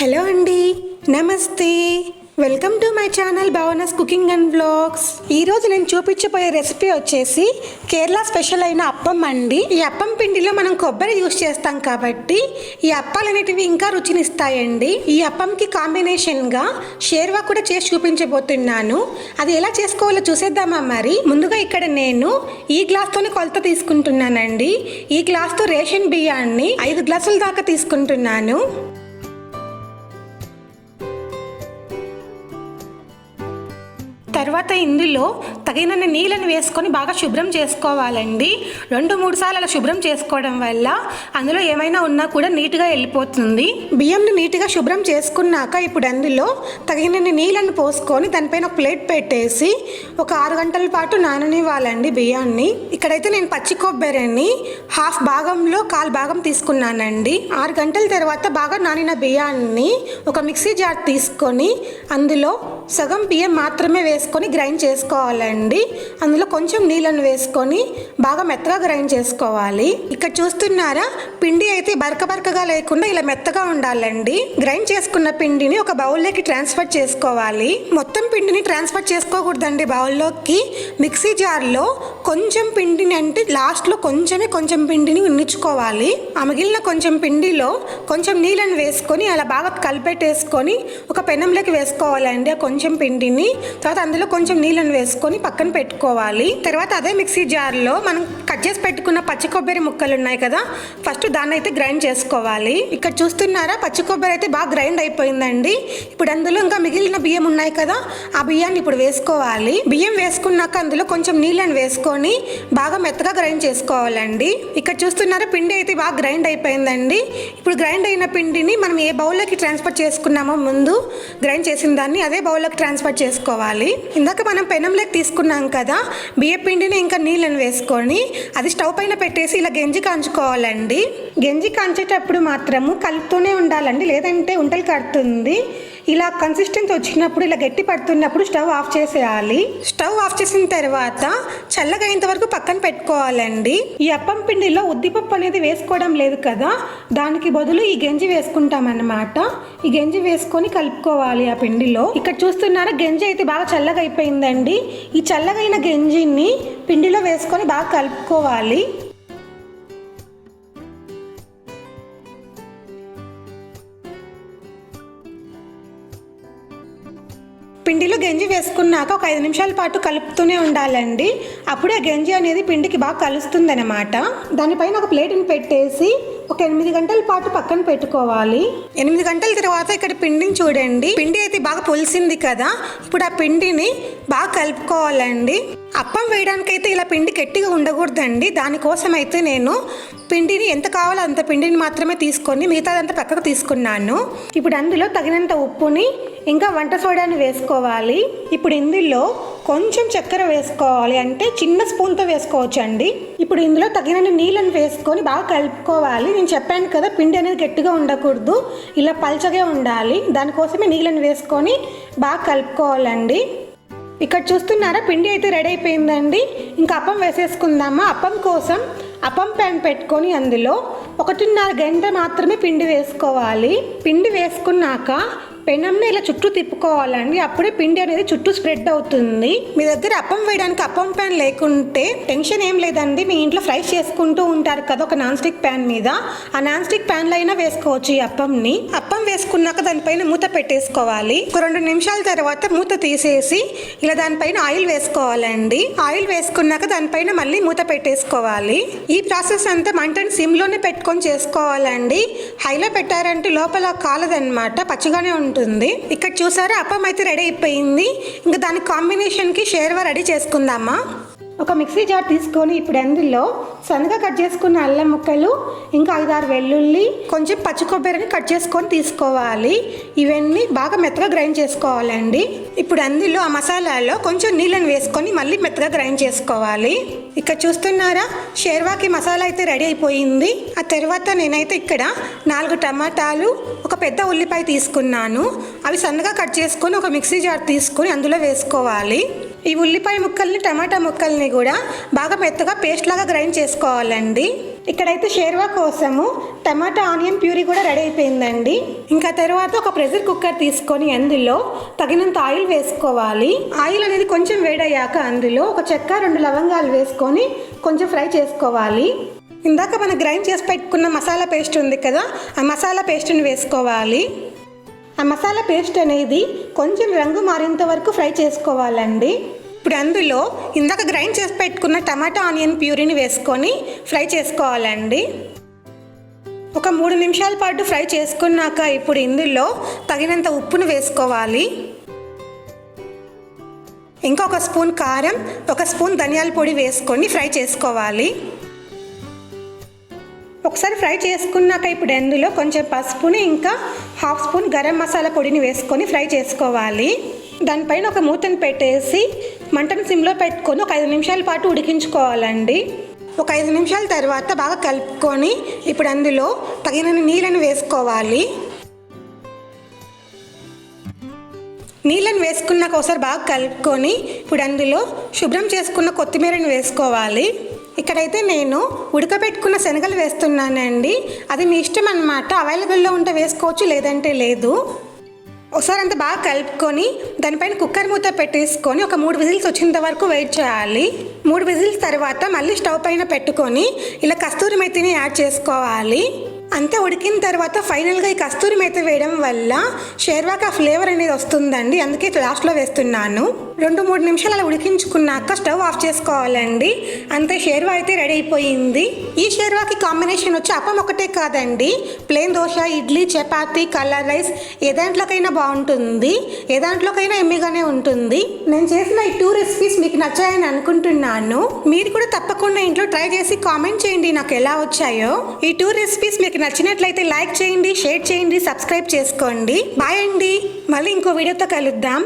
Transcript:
Hello అండి నమస్తే. Welcome to my channel Bhavana's cooking and blogs ఈరోజు నేను చూపించబోయే రెసిపీ వచ్చేసి కేరళ స్పెషల్ అయిన అప్పం అండి. ఈ అప్పం పిండిలో మనం కొబ్బరి యూస్ చేస్తాం కాబట్టి ఈ అప్పాలు అనేటివి ఇంకా రుచినిస్తాయండి. ఈ అప్పంకి కాంబినేషన్గా షేర్వా కూడా చేసి చూపించబోతున్నాను. అది ఎలా చేసుకోవాలో చూసేద్దామా మరి? ముందుగా ఇక్కడ నేను ఈ గ్లాస్తోనే కొలత తీసుకుంటున్నానండి. ఈ గ్లాస్తో రేషన్ బియ్యాన్ని ఐదు గ్లాసుల దాకా తీసుకుంటున్నాను. తర్వాత ఇందులో తగినన్ని నీళ్ళని వేసుకొని బాగా శుభ్రం చేసుకోవాలండి. రెండు మూడు సార్లు అలా శుభ్రం చేసుకోవడం వల్ల అందులో ఏమైనా ఉన్నా కూడా నీట్గా వెళ్ళిపోతుంది. బియ్యంని నీట్గా శుభ్రం చేసుకున్నాక ఇప్పుడు అందులో తగినన్ని నీళ్ళని పోసుకొని దానిపైన ఒక ప్లేట్ పెట్టేసి ఒక ఆరు గంటల పాటు నాననివ్వాలండి బియ్యాన్ని. ఇక్కడైతే నేను పచ్చి కొబ్బరిని హాఫ్ భాగంలో కాల్ భాగం తీసుకున్నానండి. ఆరు గంటల తర్వాత బాగా నానిన బియ్యాన్ని ఒక మిక్సీ జార్ తీసుకొని అందులో సగం బియ్యం మాత్రమే వేసుకొని గ్రైండ్ చేసుకోవాలండి. అందులో కొంచెం నీళ్ళను వేసుకొని బాగా మెత్తగా గ్రైండ్ చేసుకోవాలి. ఇక్కడ చూస్తున్నారా? పిండి అయితే బరక బరకగా లేకుండా ఇలా మెత్తగా ఉండాలండి. గ్రైండ్ చేసుకున్న పిండిని ఒక బౌల్లోకి ట్రాన్స్ఫర్ చేసుకోవాలి. మొత్తం పిండిని ట్రాన్స్ఫర్ చేసుకోకూడదండి బౌల్లోకి. మిక్సీ జార్లో కొంచెం పిండిని అంటే లాస్ట్లో కొంచెమే కొంచెం పిండిని ఉన్నించుకోవాలి ఆ మిగిలిన కొంచెం పిండిలో కొంచెం నీళ్ళని వేసుకొని అలా బాగా కలిపెట్టేసుకొని ఒక పెనంలోకి వేసుకోవాలండి ఆ కొంచెం పిండిని. తర్వాత అందులో కొంచెం నీళ్ళని వేసుకొని పక్కన పెట్టుకోవాలి. తర్వాత అదే మిక్సీ జార్లో మనం కట్ చేసి పెట్టుకున్న పచ్చి కొబ్బరి ముక్కలు ఉన్నాయి కదా ఫస్ట్ దాన్ని అయితే గ్రైండ్ చేసుకోవాలి. ఇక్కడ చూస్తున్నారా పచ్చి కొబ్బరి అయితే బాగా గ్రైండ్ అయిపోయిందండి. ఇప్పుడు అందులో ఇంకా మిగిలిన బియ్యం ఉన్నాయి కదా ఆ బియ్యాన్ని ఇప్పుడు వేసుకోవాలి. బియ్యం వేసుకున్నాక అందులో కొంచెం నీళ్ళని వేసుకొని బాగా మెత్తగా గ్రైండ్ చేసుకోవాలండి. ఇక్కడ చూస్తున్నారా పిండి అయితే బాగా గ్రైండ్ అయిపోయిందండి. ఇప్పుడు గ్రైండ్ అయిన పిండిని మనం ఏ బౌల్లోకి ట్రాన్స్ఫర్ చేసుకున్నామో ముందు గ్రైండ్ చేసిన దాన్ని అదే బౌల్లోకి ట్రాన్స్ఫర్ చేసుకోవాలి. ఇందాక మనం పెనంలోకి తీసుకున్నాం కదా బియ్య పిండిని ఇంకా నీళ్ళని వేసుకొని అది స్టవ్ పైన పెట్టేసి ఇలా గెంజి కాంచుకోవాలండి. గెంజి కాంచేటప్పుడు మాత్రము కలుపుతూనే ఉండాలండి లేదంటే ఉంటలు కడుతుంది. ఇలా కన్సిస్టెన్స్ వచ్చినప్పుడు ఇలా గట్టి పడుతున్నప్పుడు స్టవ్ ఆఫ్ చేసేయాలి. స్టవ్ ఆఫ్ చేసిన తర్వాత చల్లగైనంత వరకు పక్కన పెట్టుకోవాలండి. ఈ అప్పం పిండిలో ఉద్దిపప్పు అనేది వేసుకోవడం లేదు కదా దానికి బదులు ఈ గంజి వేసుకుంటాం అన్నమాట ఈ గంజి వేసుకొని కలుపుకోవాలి ఆ పిండిలో. ఇక్కడ చూస్తున్నారా గంజి అయితే బాగా చల్లగా అయిపోయిందండి ఈ చల్లగైన గంజిని పిండిలో వేసుకొని బాగా కలుపుకోవాలి. గంజి వేసుకున్నాక ఒక ఐదు నిమిషాల పాటు కలుపుతూనే ఉండాలండి. అప్పుడే గంజి అనేది పిండికి బాగా కలుస్తుంది అనమాట దానిపైన ఒక ప్లేట్ని పెట్టేసి ఒక ఎనిమిది గంటల పాటు పక్కన పెట్టుకోవాలి. ఎనిమిది గంటల తర్వాత ఇక్కడ పిండిని చూడండి. పిండి అయితే బాగా పులిసింది కదా. ఇప్పుడు ఆ పిండిని బాగా కలుపుకోవాలండి. అప్పం వేయడానికైతే ఇలా పిండి గట్టిగా ఉండకూడదండి. దానికోసం అయితే నేను పిండిని ఎంత కావాలో అంత పిండిని మాత్రమే తీసుకొని మిగతాదంతా పక్కకు తీసుకున్నాను. ఇప్పుడు అందులో తగినంత ఉప్పుని ఇంకా వంట సోడాని వేసుకోవాలి. ఇప్పుడు ఇందులో కొంచెం చక్కెర వేసుకోవాలి అంటే చిన్న స్పూన్తో వేసుకోవచ్చు అండి ఇప్పుడు ఇందులో తగినన్ని నీళ్ళని వేసుకొని బాగా కలుపుకోవాలి. నేను చెప్పాను కదా పిండి అనేది గట్టిగా ఉండకూడదు. ఇలా పల్చగా ఉండాలి. దానికోసమే నీళ్ళని వేసుకొని బాగా కలుపుకోవాలండి. ఇక్కడ చూస్తున్నారా పిండి అయితే రెడీ అయిపోయిందండి. ఇంకా అప్పం వేసేసుకుందామా? అప్పం కోసం అప్పం ప్యాన్ పెట్టుకొని అందులో ఒకటిన్నర గంట మాత్రమే పిండి వేసుకోవాలి. పిండి వేసుకున్నాక పెనంని ఇలా చుట్టూ తిప్పుకోవాలండి. అప్పుడే పిండి అనేది చుట్టూ స్ప్రెడ్ అవుతుంది. మీ దగ్గర అప్పం వేయడానికి అప్పం ప్యాన్ లేకుంటే టెన్షన్ ఏం లేదండి. మీ ఇంట్లో ఫ్రై చేసుకుంటూ ఉంటారు కదా ఒక నాన్ స్టిక్ ప్యాన్ మీద. ఆ నాన్ స్టిక్ ప్యాన్లో అయినా వేసుకోవచ్చు ఈ అప్పంని. అప్పం వేసుకున్నాక దానిపైన మూత పెట్టేసుకోవాలి. ఒక రెండు నిమిషాల తర్వాత మూత తీసేసి ఇలా దానిపైన ఆయిల్ వేసుకోవాలండి. ఆయిల్ వేసుకున్నాక దానిపైన మళ్ళీ మూత పెట్టేసుకోవాలి. ఈ ప్రాసెస్ అంతా మంటని సిమ్లోనే పెట్టుకొని చేసుకోవాలండి. హైలో పెట్టారంటే లోపల కాలదన్నమాట. పచ్చిగానే ఉంటుంది ఇక్కడ చూసారా అప్పం అయితే రెడీ అయిపోయింది. ఇంకా దాని కాంబినేషన్కి షేర్వా రెడీ చేసుకుందామా? ఒక మిక్సీ జార్ తీసుకొని ఇప్పుడు అందులో సన్నగా కట్ చేసుకున్న అల్లం ముక్కలు ఇంకా ఐదారు వెల్లుల్లి కొంచెం పచ్చి కొబ్బరిని కట్ చేసుకొని తీసుకోవాలి. ఇవన్నీ బాగా మెత్తగా గ్రైండ్ చేసుకోవాలండి. ఇప్పుడు అందులో ఆ మసాలాలో కొంచెం నీళ్ళని వేసుకొని మళ్ళీ మెత్తగా గ్రైండ్ చేసుకోవాలి. ఇక్కడ చూస్తున్నారా షేర్వాకి మసాలా అయితే రెడీ అయిపోయింది. ఆ తర్వాత నేనైతే ఇక్కడ నాలుగు టమాటాలు ఒక పెద్ద ఉల్లిపాయ తీసుకున్నాను. అవి సన్నగా కట్ చేసుకొని ఒక మిక్సీ జార్ తీసుకొని అందులో వేసుకోవాలి. ఈ ఉల్లిపాయ ముక్కల్ని టమాటా ముక్కల్ని కూడా బాగా మెత్తగా పేస్ట్ లాగా గ్రైండ్ చేసుకోవాలండి. ఇక్కడైతే షేర్వా కోసము టమాటా ఆనియన్ ప్యూరీ కూడా రెడీ అయిపోయిందండి. ఇంకా తర్వాత ఒక ప్రెషర్ కుక్కర్ తీసుకొని అందులో తగినంత ఆయిల్ వేసుకోవాలి. ఆయిల్ అనేది కొంచెం వేడయ్యాక అందులో ఒక చెక్క రెండు లవంగాలు వేసుకొని కొంచెం ఫ్రై చేసుకోవాలి. ఇందాక మనం గ్రైండ్ చేసి పెట్టుకున్న మసాలా పేస్ట్ ఉంది కదా ఆ మసాలా పేస్ట్ని వేసుకోవాలి. ఆ మసాలా పేస్ట్ అనేది కొంచెం రంగు మారేంత వరకు ఫ్రై చేసుకోవాలండి. ఇప్పుడు అందులో ఇందాక గ్రైండ్ చేసి పెట్టుకున్న టమాటా ఆనియన్ ప్యూరీని వేసుకొని ఫ్రై చేసుకోవాలండి. ఒక మూడు నిమిషాల పాటు ఫ్రై చేసుకున్నాక ఇప్పుడు ఇందులో తగినంత ఉప్పును వేసుకోవాలి. ఇంకా ఒక స్పూన్ కారం ఒక స్పూన్ ధనియాల పొడి వేసుకొని ఫ్రై చేసుకోవాలి. ఒకసారి ఫ్రై చేసుకున్నాక ఇప్పుడు అందులో కొంచెం పసుపుని ఇంకా హాఫ్ స్పూన్ గరం మసాలా పొడిని వేసుకొని ఫ్రై చేసుకోవాలి. దానిపైన ఒక మూతను పెట్టేసి మంటను సిమ్లో పెట్టుకొని ఒక ఐదు నిమిషాల పాటు ఉడికించుకోవాలండి. ఒక ఐదు నిమిషాల తర్వాత బాగా కలుపుకొని ఇప్పుడు అందులో తగినన్ని నీళ్ళని వేసుకోవాలి. నీళ్ళని వేసుకున్నాక ఒకసారి బాగా కలుపుకొని ఇప్పుడు అందులో శుభ్రం చేసుకున్న కొత్తిమీరని వేసుకోవాలి. ఇక్కడైతే నేను ఉడకబెట్టుకున్న శనగలు వేస్తున్నానండి. అది మీ ఇష్టం అనమాట అవైలబుల్లో ఉంటే వేసుకోవచ్చు లేదంటే లేదు. ఒకసారి అంతా బాగా కలుపుకొని దానిపైన కుక్కర్ మూత పెట్టేసుకొని ఒక మూడు విజిల్స్ వచ్చేంత వరకు వెయిట్ చేయాలి. మూడు విజిల్స్ తర్వాత మళ్ళీ స్టవ్ పైన పెట్టుకొని ఇలా కస్తూరి మెత్తిని యాడ్ చేసుకోవాలి. అంతా ఉడికిన తర్వాత ఫైనల్గా ఈ కస్తూరి మేత వేయడం వల్ల షేర్వాక్ ఆ ఫ్లేవర్ అనేది వస్తుందండి. అందుకే లాస్ట్లో వేస్తున్నాను. రెండు మూడు నిమిషాలు అలా ఉడికించుకున్నాక స్టవ్ ఆఫ్ చేసుకోవాలండి. అంతే షేర్వా అయితే రెడీ అయిపోయింది. ఈ షేర్వాకి కాంబినేషన్ వచ్చి అప్పం ఒకటే కాదండి. Plain dosa idli chapati colour rice ఏ దాంట్లోకైనా బాగుంటుంది. ఏ దాంట్లోకైనా ఎమ్మిగానే ఉంటుంది. నేను చేసిన ఈ టూ రెసిపీస్ మీకు నచ్చాయని అనుకుంటున్నాను. మీరు కూడా తప్పకుండా ఇంట్లో ట్రై చేసి కామెంట్ చేయండి నాకు ఎలా వచ్చాయో. ఈ టూ రెసిపీస్ మీకు నచ్చినట్లయితే లైక్ చేయండి షేర్ చేయండి సబ్స్క్రైబ్ చేసుకోండి. బాయ్ అండి. మళ్ళీ ఇంకో వీడియోతో కలుద్దాం.